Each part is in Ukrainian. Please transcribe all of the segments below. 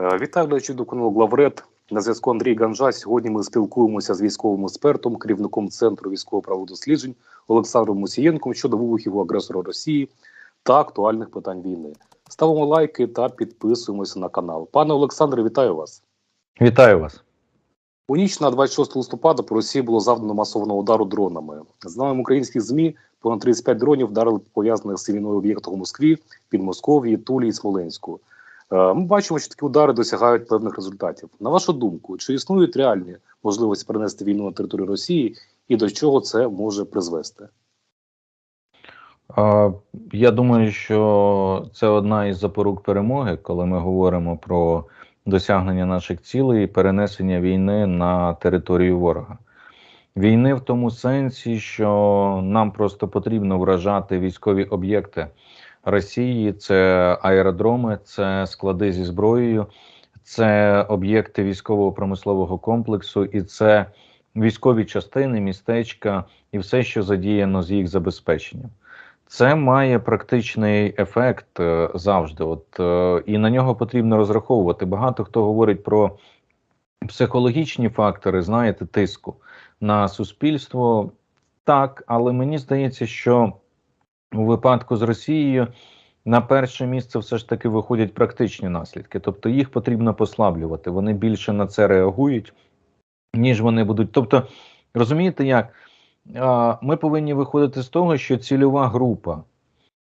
Е, Вітаю глядачів до каналу Главред. На зв'язку Андрій Ганжа. Сьогодні ми спілкуємося з військовим експертом, керівником центру військово-правових досліджень Олександром Мусієнком щодо вибухів у агресора Росії та актуальних питань війни. Ставимо лайки та підписуємося на канал. Пане Олександре, вітаю вас. Вітаю вас. У ніч на 26 листопада по Росії було завдано масованого удару дронами. За даними українських змі, понад 35 дронів вдарили по пов'язаних з війною об'єктах у Москві, Підмосков'ї, Тулі і Смоленську. Е, Ми бачимо, що такі удари досягають певних результатів. На вашу думку, чи існують реальні можливості перенести війну на територію Росії, і до чого це може призвести? Я думаю, що це одна із запорук перемоги, коли ми говоримо про досягнення наших цілей і перенесення війни на територію ворога. Війни в тому сенсі, що нам просто потрібно вражати військові об'єкти Росії, це аеродроми, це склади зі зброєю, це об'єкти військово-промислового комплексу, і це військові частини, містечка і все, що задіяно з їх забезпеченням. Це має практичний ефект е, завжди. От е, і на нього потрібно розраховувати. Багато хто говорить про психологічні фактори, знаєте, тиску на суспільство. Так, але мені здається, що у випадку з Росією на перше місце все ж таки виходять практичні наслідки. Тобто їх потрібно послаблювати. Вони більше на це реагують, ніж вони будуть. Тобто, розумієте, як? Ми повинні виходити з того, що цільова група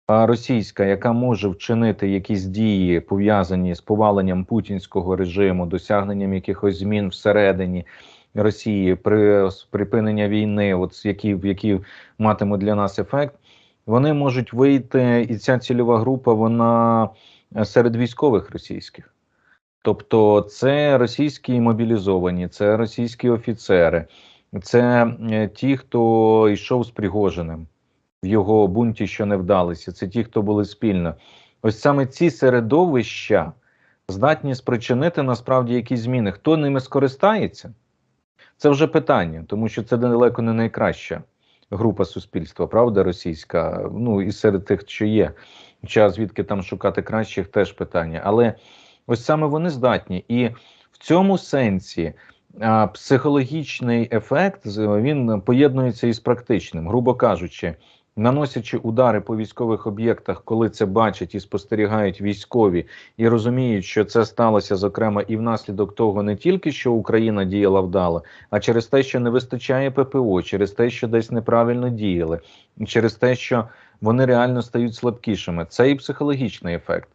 російська, яка може вчинити якісь дії пов'язані з поваленням путінського режиму, досягненням якихось змін всередині Росії, при припинення війни, от які, які матимуть для нас ефект, вони можуть вийти, і ця цільова група вона е, серед військових російських. Тобто, це російські мобілізовані, це російські офіцери. Це е, ті, хто йшов з Пригожиним в його бунті, що не вдалися. Це ті, хто були спільно. Ось саме ці середовища здатні спричинити насправді якісь зміни. Хто ними скористається? Це вже питання, тому що це далеко не найкраща група суспільства, правда, російська. Ну і серед тих, що є. Хоча звідки там шукати кращих, теж питання. Але ось саме вони здатні. І в цьому сенсі а, психологічний ефект він поєднується із практичним, грубо кажучи, наносячи удари по військових об'єктах, коли це бачать і спостерігають військові, і розуміють, що це сталося зокрема і внаслідок того, не тільки що Україна діяла вдало, а через те, що не вистачає ППО, через те, що десь неправильно діяли, через те, що вони реально стають слабкішими. Це і психологічний ефект.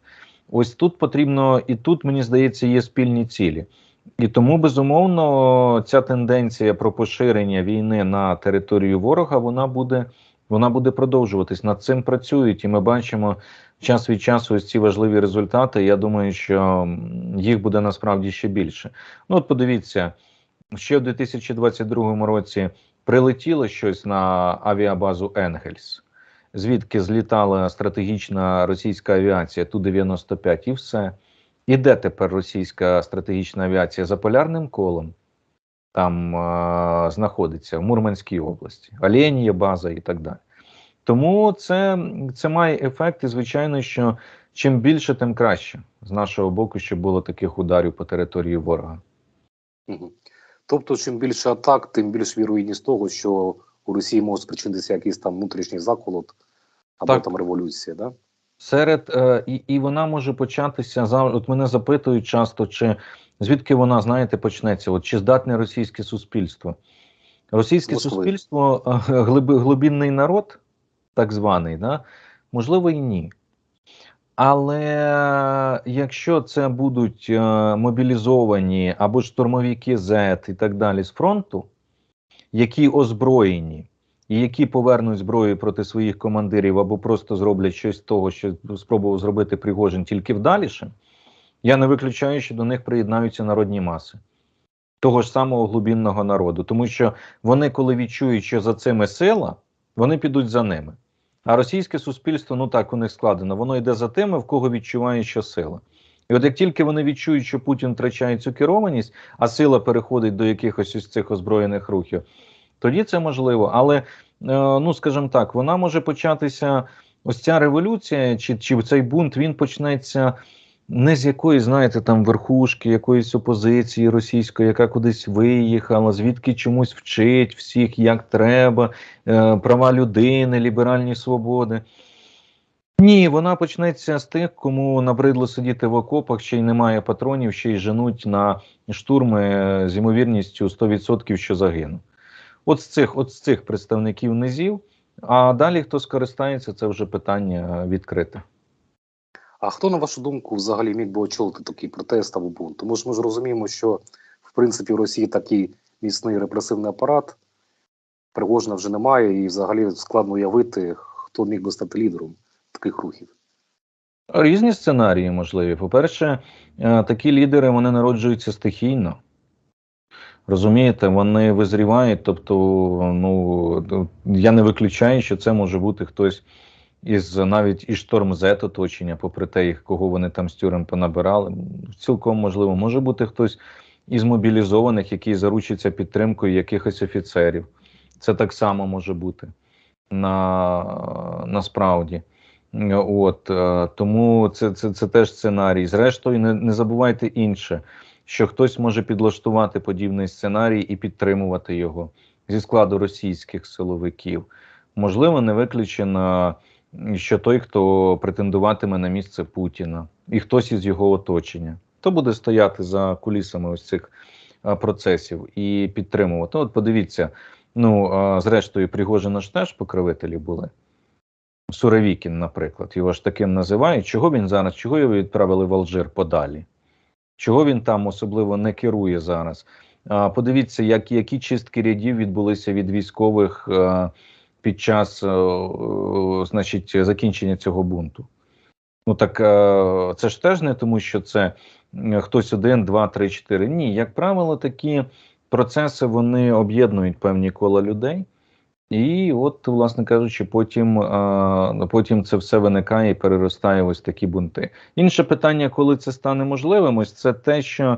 Ось тут потрібно, і тут мені здається, є спільні цілі. І тому безумовно ця тенденція про поширення війни на територію ворога вона буде вона буде продовжуватись. Над цим працюють, і ми бачимо час від часу ось ці важливі результати. Я думаю, що їх буде насправді ще більше. Ну от подивіться, ще в 2022 році прилетіло щось на авіабазу Енгельс, звідки злітала стратегічна російська авіація Ту-95 і все. І де тепер російська стратегічна авіація за полярним колом? Там е знаходиться в Мурманській області, Оленія база і так далі. Тому це це має ефект, і звичайно, що чим більше, тим краще з нашого боку, щоб було таких ударів по території ворога. Тобто, чим більше атак, тим більш вірогідність того, що у Росії може спричинитися якийсь там внутрішній заколот або так. там революція, да? Серед е, і, і вона може початися от мене запитують часто, чи звідки вона знаєте почнеться? От чи здатне російське суспільство? Російське Москви. суспільство глиб, глибинний народ, так званий, да? можливо, і ні. Але якщо це будуть е, мобілізовані або штурмовики Z і так далі з фронту, які озброєні і які повернуть зброю проти своїх командирів або просто зроблять щось з того, що спробував зробити Пригожин тільки вдаліше, я не виключаю, що до них приєднаються народні маси того ж самого глубинного народу, тому що вони, коли відчують, що за цими сила, вони підуть за ними. А російське суспільство, ну так у них складено, воно йде за тими, в кого відчуває, що сила. І от як тільки вони відчують, що Путін втрачає цю керованість, а сила переходить до якихось із цих озброєних рухів, тоді це можливо. Але, ну скажімо так, вона може початися. Ось ця революція, чи чи цей бунт він почнеться не з якоїсь, знаєте, там верхушки якоїсь опозиції російської, яка кудись виїхала, звідки чомусь вчить всіх, як треба, е, права людини, ліберальні свободи. Ні, вона почнеться з тих, кому набридло сидіти в окопах, ще й немає патронів, ще й женуть на штурми е, з ймовірністю 100%, що загину. От з цих, от з цих представників низів. А далі хто скористається, це вже питання відкрите. А хто, на вашу думку, взагалі міг би очолити такий протест або бунт? Тому що ми ж розуміємо, що в принципі в Росії такий міцний репресивний апарат, Пригожина вже немає, і взагалі складно уявити, хто міг би стати лідером таких рухів. Різні сценарії можливі. По-перше, е, такі лідери вони народжуються стихійно. Розумієте, вони визрівають. Тобто, ну я не виключаю, що це може бути хтось із навіть із шторм Z оточення, попри те, їх кого вони там з тюрем понабирали. Цілком можливо, може бути хтось із мобілізованих, який заручиться підтримкою якихось офіцерів. Це так само може бути на, насправді. От е, тому це, це, це теж сценарій. Зрештою, не, не забувайте інше, що хтось може підлаштувати подібний сценарій і підтримувати його зі складу російських силовиків. Можливо, не виключено, що той, хто претендуватиме на місце Путіна, і хтось із його оточення, то буде стояти за кулісами ось цих процесів і підтримувати. От подивіться, ну зрештою, Пригожина ж теж покровителі були. Суровікін, наприклад, його ж таким називають. Чого він зараз? Чого його відправили в Алжир подалі? Чого він там особливо не керує зараз? Подивіться, як, які чистки рядів відбулися від військових під час а, а, значить, закінчення цього бунту. Ну так це ж теж не тому, що це хтось один, два, три, чотири. Ні, як правило, такі процеси вони об'єднують певні кола людей. І от, власне кажучи, потім потім це все виникає і переростає ось такі бунти. Інше питання, коли це стане можливим, ось це те, що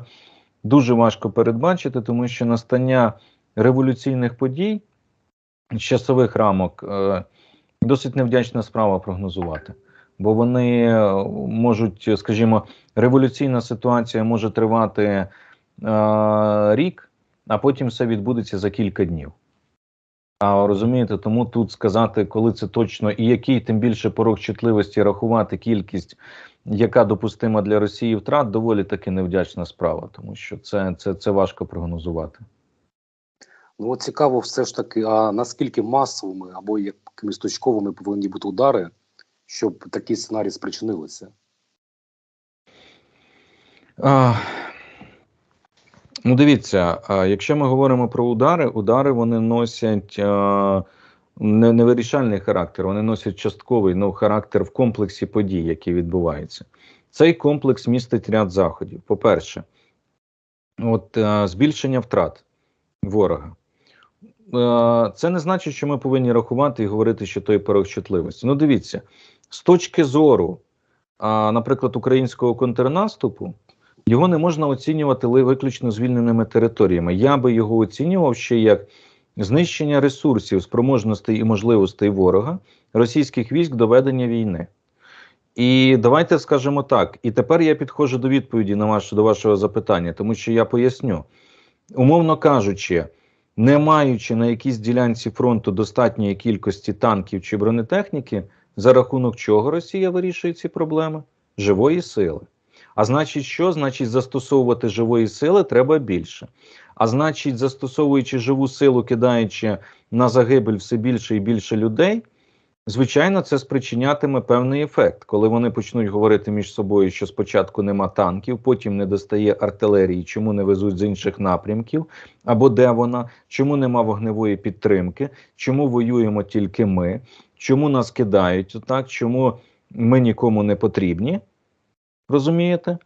дуже важко передбачити, тому що настання революційних подій часових рамок е, досить невдячна справа прогнозувати. Бо вони е, можуть, скажімо, революційна ситуація може тривати е, рік, а потім все відбудеться за кілька днів. А розумієте, тому тут сказати, коли це точно і який тим більше порог чутливості рахувати кількість, яка допустима для Росії втрат, доволі таки невдячна справа, тому що це, це, це важко прогнозувати. Ну цікаво, все ж таки, а наскільки масовими або якимись точковими повинні бути удари, щоб такі сценарії спричинилися? А, Ну, дивіться, якщо ми говоримо про удари, удари вони носять не, невирішальний характер, вони носять частковий ну, характер в комплексі подій, які відбуваються. Цей комплекс містить ряд заходів. По-перше, от збільшення втрат ворога. Це не значить, що ми повинні рахувати і говорити, що той порог чутливості. Ну, дивіться, з точки зору, наприклад, українського контрнаступу. Його не можна оцінювати виключно звільненими територіями. Я би його оцінював ще як знищення ресурсів, спроможностей і можливостей ворога російських військ до ведення війни. І давайте скажемо так. І тепер я підходжу до відповіді на ваше, до вашого запитання, тому що я поясню, умовно кажучи, не маючи на якійсь ділянці фронту достатньої кількості танків чи бронетехніки, за рахунок чого Росія вирішує ці проблеми? Живої сили. А значить, що? Значить, застосовувати живої сили треба більше. А значить, застосовуючи живу силу, кидаючи на загибель все більше і більше людей, звичайно, це спричинятиме певний ефект, коли вони почнуть говорити між собою, що спочатку нема танків, потім не достає артилерії, чому не везуть з інших напрямків, або де вона, чому нема вогневої підтримки, чому воюємо тільки ми, чому нас кидають так, чому ми нікому не потрібні. Розумієте?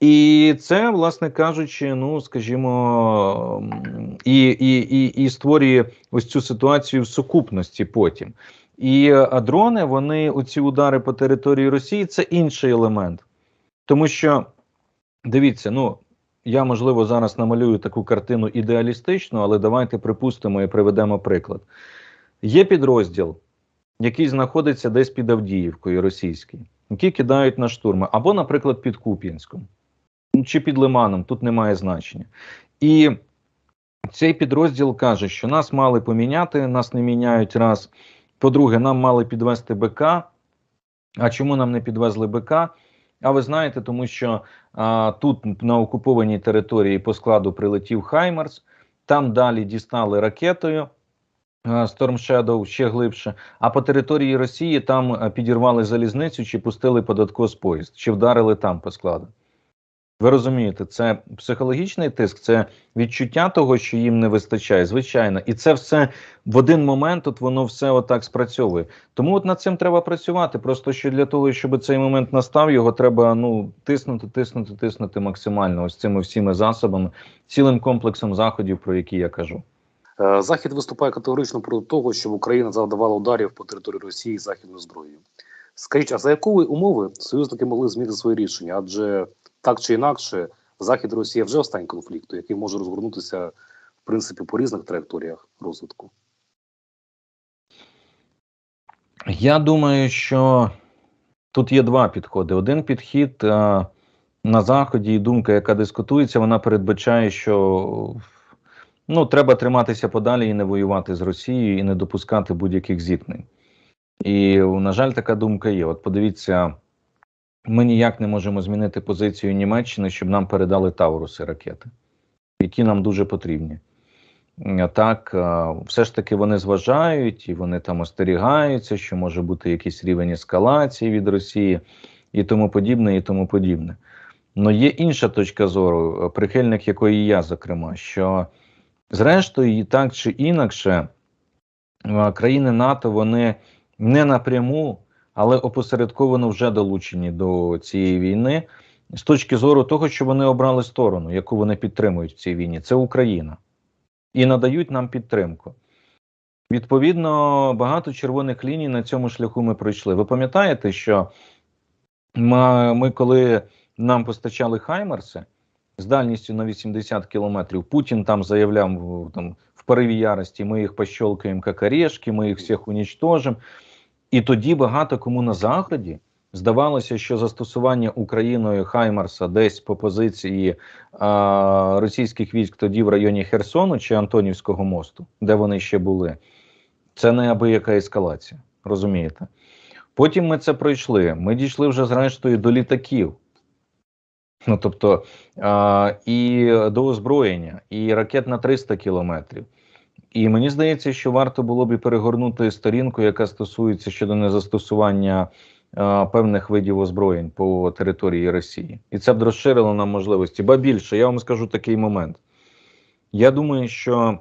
І це, власне кажучи, ну скажімо, і і, і, і створює ось цю ситуацію в сукупності потім. І дрони, вони оці удари по території Росії це інший елемент. Тому що, дивіться, ну я можливо зараз намалюю таку картину ідеалістичну, але давайте припустимо і приведемо приклад. Є підрозділ, який знаходиться десь під Авдіївкою російський які кидають на штурми, або, наприклад, під Куп'янськом чи під Лиманом, тут немає значення. І цей підрозділ каже, що нас мали поміняти, нас не міняють раз. По-друге, нам мали підвести БК. А чому нам не підвезли БК? А ви знаєте, тому що а, тут на окупованій території по складу прилетів Хаймерс, там далі дістали ракетою Storm Shadow ще глибше. А по території Росії там підірвали залізницю чи пустили податкос поїзд, чи вдарили там по складу. Ви розумієте, це психологічний тиск, це відчуття того, що їм не вистачає, звичайно, і це все в один момент. От воно все отак спрацьовує. Тому от над цим треба працювати. Просто що для того, щоб цей момент настав, його треба ну тиснути, тиснути, тиснути максимально. Ось цими всіми засобами, цілим комплексом заходів, про які я кажу. Е, Захід виступає категорично проти того, щоб Україна завдавала ударів по території Росії західною зброєю. Скажіть, а за якої умови союзники могли змінити своє рішення? Адже так чи інакше, Захід Росія вже в стані конфлікту, який може розгорнутися в принципі по різних траєкторіях розвитку. Я думаю, що тут є два підходи. Один підхід а, на заході, і думка, яка дискутується, вона передбачає, що ну, треба триматися подалі і не воювати з Росією, і не допускати будь-яких зіткнень. І, на жаль, така думка є. От подивіться, ми ніяк не можемо змінити позицію Німеччини, щоб нам передали Тауруси ракети, які нам дуже потрібні. Е, Так, е, все ж таки вони зважають і вони там остерігаються, що може бути якийсь рівень ескалації від Росії і тому подібне, і тому подібне. Но є інша точка зору, е, прихильник якої я, зокрема, що зрештою, і так чи інакше, країни НАТО вони не напряму, але опосередковано вже долучені до цієї війни з точки зору того, що вони обрали сторону, яку вони підтримують в цій війні. Це Україна і надають нам підтримку. Відповідно, багато червоних ліній на цьому шляху ми пройшли. Ви пам'ятаєте, що ми, коли нам постачали Хаймерси з дальністю на 80 кілометрів, Путін там заявляв там, в пориві ярості: ми їх пощолкаємо як орешки, ми їх всіх унічтожимо. І тоді багато кому на заході здавалося, що застосування Україною Хаймарса десь по позиції а, російських військ тоді в районі Херсону чи Антонівського мосту, де вони ще були, це неабияка ескалація. Розумієте? Потім ми це пройшли. Ми дійшли вже зрештою до літаків. Ну тобто а, і до озброєння, і ракет на 300 кілометрів. І мені здається, що варто було б і перегорнути сторінку, яка стосується щодо незастосування е, певних видів озброєнь по території Росії, і це б розширило нам можливості. Ба більше, я вам скажу такий момент. Я думаю, що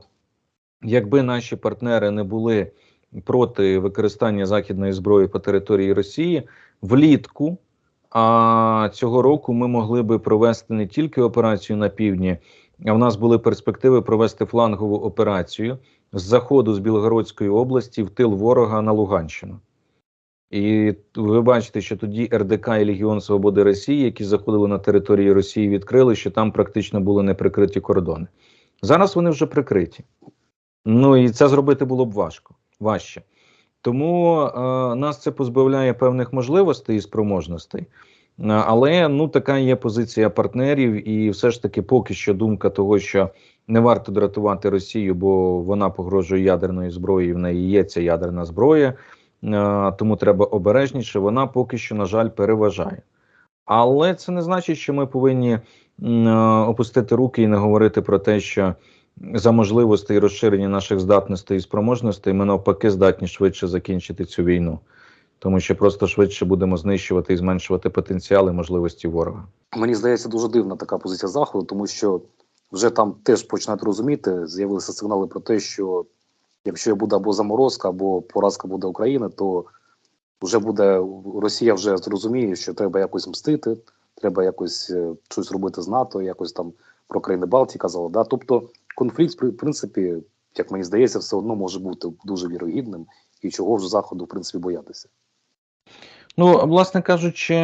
якби наші партнери не були проти використання західної зброї по території Росії, влітку а цього року ми могли би провести не тільки операцію на півдні, в нас були перспективи провести флангову операцію з заходу з Білгородської області в тил ворога на Луганщину. І ви бачите, що тоді РДК і Легіон Свободи Росії, які заходили на територію Росії, відкрили, що там практично були неприкриті кордони. Зараз вони вже прикриті. Ну і це зробити було б важко, важче. Тому е, нас це позбавляє певних можливостей і спроможностей. Е, Але ну така є позиція партнерів, і все ж таки, поки що думка того, що не варто дратувати Росію, бо вона погрожує ядерною зброєю. В неї є ця ядерна зброя, е, тому треба обережніше. Вона поки що, на жаль, переважає. Але це не значить, що ми повинні е, опустити руки і не говорити про те, що за можливостей розширення наших здатностей і спроможностей ми навпаки здатні швидше закінчити цю війну, тому що просто швидше будемо знищувати і зменшувати потенціал і можливості ворога. Мені здається, дуже дивна така позиція заходу, тому що вже там теж починають розуміти, з'явилися сигнали про те, що якщо буде або заморозка, або поразка буде України, то вже буде Росія вже зрозуміє, що треба якось мстити, треба якось е, щось робити з НАТО, якось там про країни Балтії казали. Да? Тобто конфлікт, в принципі, як мені здається, все одно може бути дуже вірогідним, і чого ж заходу в принципі боятися. Ну, власне кажучи,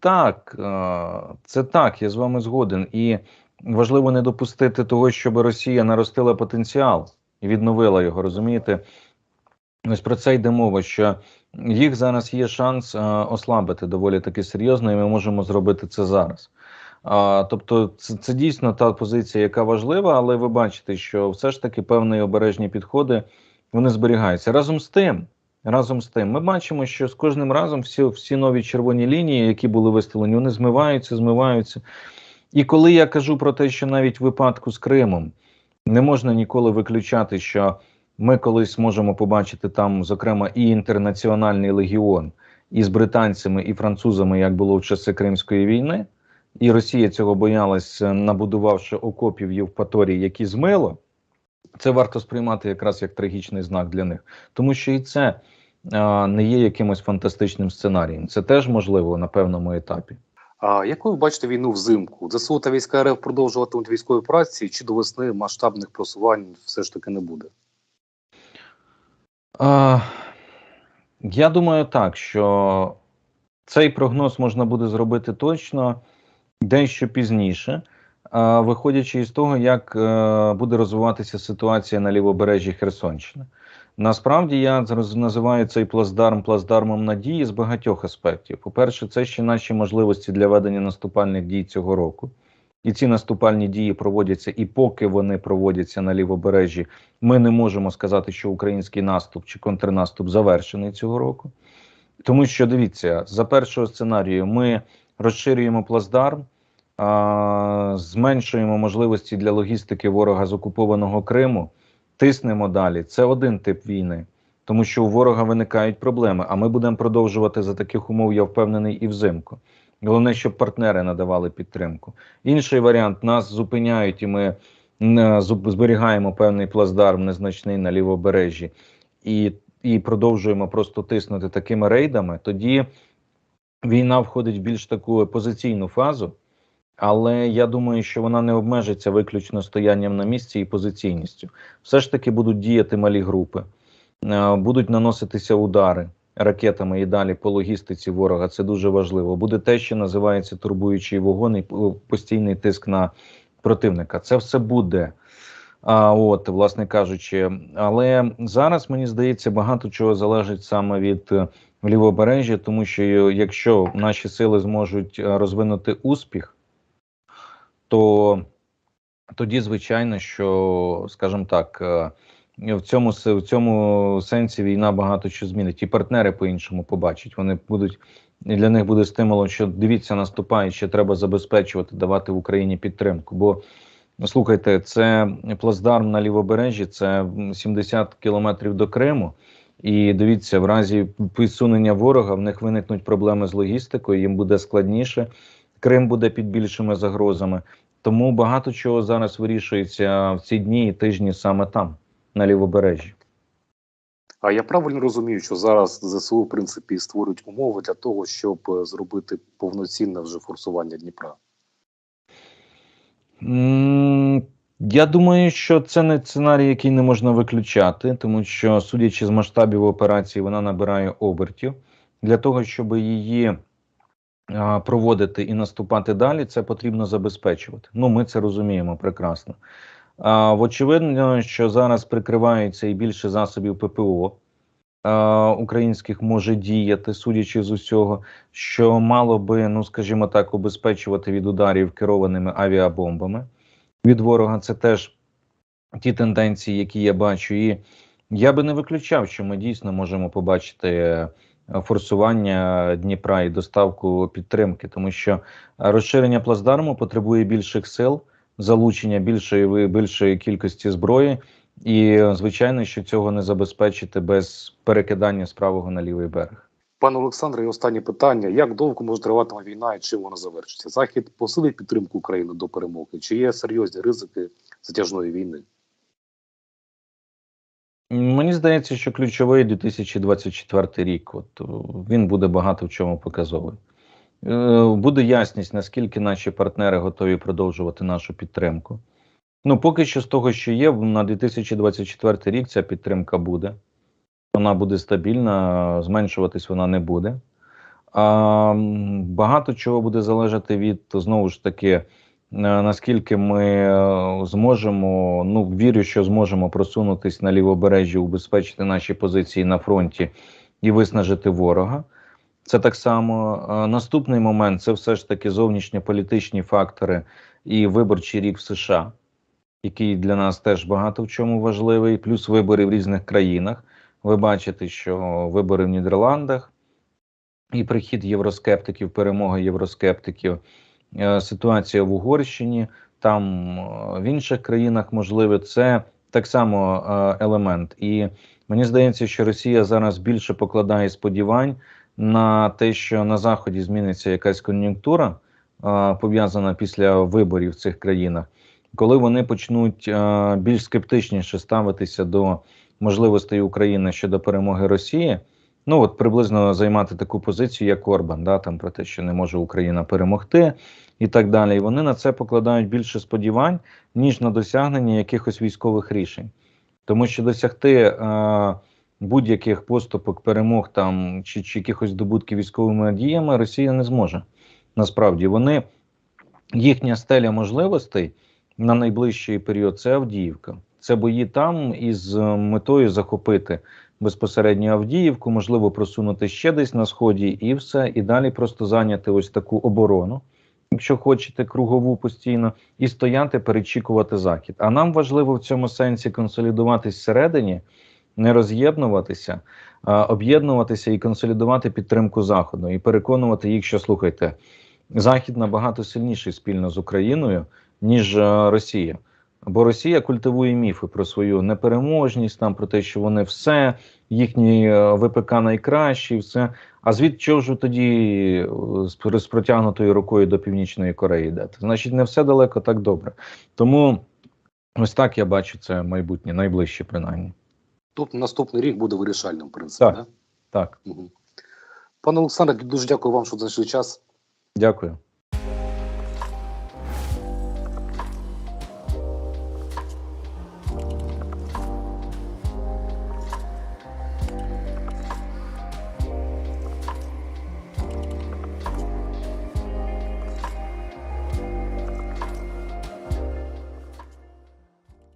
так, е, це так, я з вами згоден. І важливо не допустити того, щоб Росія наростила потенціал і відновила його. Розумієте? Ось про це йде мова, що їх зараз є шанс е, ослабити доволі таки серйозно, і ми можемо зробити це зараз. А, тобто, це, це дійсно та позиція, яка важлива, але ви бачите, що все ж таки певні обережні підходи вони зберігаються. Разом з тим, разом з тим, ми бачимо, що з кожним разом всі, всі нові червоні лінії, які були виставлені, вони змиваються, змиваються. І коли я кажу про те, що навіть в випадку з Кримом не можна ніколи виключати, що ми колись можемо побачити там, зокрема, і інтернаціональний легіон із британцями і французами, як було в часи Кримської війни, і Росія цього боялась, е, набудувавши окопів Євпаторії, які змило. Це варто сприймати якраз як трагічний знак для них, тому що і це не є якимось фантастичним сценарієм. Це теж можливо на певному етапі. А якою ви бачите війну взимку? ЗСУ та війська РФ продовжуватимуть військові операції, чи до весни масштабних просувань все ж таки не буде? А, я думаю так, що цей прогноз можна буде зробити точно дещо пізніше, а, виходячи із того, як е, буде розвиватися ситуація на лівобережжі Херсонщини. Насправді я називаю цей плацдарм плацдармом надії з багатьох аспектів. По-перше, це ще наші можливості для ведення наступальних дій цього року. І ці наступальні дії проводяться, і поки вони проводяться на лівобережжі, ми не можемо сказати, що український наступ чи контрнаступ завершений цього року. Тому що дивіться, за першого сценарію ми розширюємо плацдарм, а, зменшуємо можливості для логістики ворога з окупованого Криму, тиснемо далі. Це один тип війни, тому що у ворога виникають проблеми. А ми будемо продовжувати за таких умов, я впевнений, і взимку. Головне, щоб партнери надавали підтримку. Інший варіант нас зупиняють, і ми е, зберігаємо певний плацдарм незначний на лівобережжі, і, і продовжуємо просто тиснути такими рейдами. Тоді війна входить в більш таку позиційну фазу. Але я думаю, що вона не обмежиться виключно стоянням на місці і позиційністю. Все ж таки будуть діяти малі групи, е, будуть наноситися удари ракетами і далі по логістиці ворога. Це дуже важливо. Буде те, що називається турбуючий вогонь і постійний тиск на противника. Це все буде. А от, власне кажучи, але зараз мені здається, багато чого залежить саме від е, лівобережжя, тому що е, якщо наші сили зможуть розвинути успіх, то тоді, звичайно, що, скажімо так, е, в цьому в цьому сенсі війна багато що змінить. І партнери по-іншому побачать. Вони будуть для них буде стимулом, що дивіться, наступає, ще треба забезпечувати, давати в Україні підтримку. Бо ну, слухайте, це плацдарм на лівобережжі, це м, 70 кілометрів до Криму. І дивіться, в разі підсунення ворога в них виникнуть проблеми з логістикою, їм буде складніше. Крим буде під більшими загрозами. Тому багато чого зараз вирішується в ці дні і тижні саме там, на лівобережжі. А я правильно розумію, що зараз ЗСУ в принципі створюють умови для того, щоб е, зробити повноцінне вже форсування Дніпра. Я думаю, що це не сценарій, який не можна виключати, тому що, судячи з масштабів операції, вона набирає обертів. Для того, щоб її проводити і наступати далі, це потрібно забезпечувати. Ну, ми це розуміємо прекрасно. А, Очевидно, що зараз прикриваються і більше засобів ППО а, українських може діяти, судячи з усього, що мало би, ну скажімо так, убезпечувати від ударів керованими авіабомбами від ворога. Це теж ті тенденції, які я бачу. І я би не виключав, що ми дійсно можемо побачити форсування Дніпра і доставку підтримки, тому що розширення плацдарму потребує більших сил, залучення більшої більшої кількості зброї. І звичайно, що цього не забезпечити без перекидання з правого на лівий берег. Пане Олександре, і останнє питання: як довго може триватиме війна і чим вона завершиться? Захід посилить підтримку України до перемоги? Чи є серйозні ризики затяжної війни? Мені здається, що ключовий 2024 рік. От е, він буде багато в чому показовий. Е, Буде ясність, наскільки наші партнери готові продовжувати нашу підтримку. Ну, поки що, з того, що є, на 2024 рік ця підтримка буде. Вона буде стабільна, зменшуватись вона не буде. А, багато чого буде залежати від знову ж таки, наскільки ми е, зможемо. Ну, вірю, що зможемо просунутись на лівобережжі, убезпечити наші позиції на фронті і виснажити ворога. Це так само. Е, Наступний момент це все ж таки зовнішньополітичні фактори і виборчий рік в США, який для нас теж багато в чому важливий, плюс вибори в різних країнах. Ви бачите, що вибори в Нідерландах і прихід євроскептиків, перемога євроскептиків, е, ситуація в Угорщині, там е, в інших країнах можливо, це так само е, елемент. І мені здається, що Росія зараз більше покладає сподівань на те, що на Заході зміниться якась кон'юнктура, е, пов'язана після виборів в цих країнах, коли вони почнуть е, більш скептичніше ставитися до можливостей України щодо перемоги Росії. Ну от приблизно займати таку позицію, як Орбан, да, там про те, що не може Україна перемогти, і так далі. І вони на це покладають більше сподівань, ніж на досягнення якихось військових рішень. Тому що досягти е, будь-яких поступок, перемог там чи, чи якихось здобутків військовими діями Росія не зможе. Насправді вони їхня стеля можливостей на найближчий період це Авдіївка. Це бої там із метою захопити безпосередньо Авдіївку, можливо, просунути ще десь на сході, і все, і далі просто зайняти ось таку оборону, якщо хочете, кругову постійно, і стояти, перечікувати захід. А нам важливо в цьому сенсі консолідуватись всередині, не роз'єднуватися, а об'єднуватися і консолідувати підтримку заходу, і переконувати їх, що слухайте, захід набагато сильніший спільно з Україною, ніж е, Росія. Бо Росія культивує міфи про свою непереможність, там про те, що вони все, їхні е, ВПК найкращі, все. А звід чого ж тоді е, з протягнутою рукою до Північної Кореї йдете? Значить, не все далеко так добре. Тому ось так я бачу це майбутнє, найближче принаймні. Тобто наступний рік буде вирішальним, в принципі. Так. Да? Так, Угу. Пане Олександре, дуже дякую вам, що знайшли час. дякую.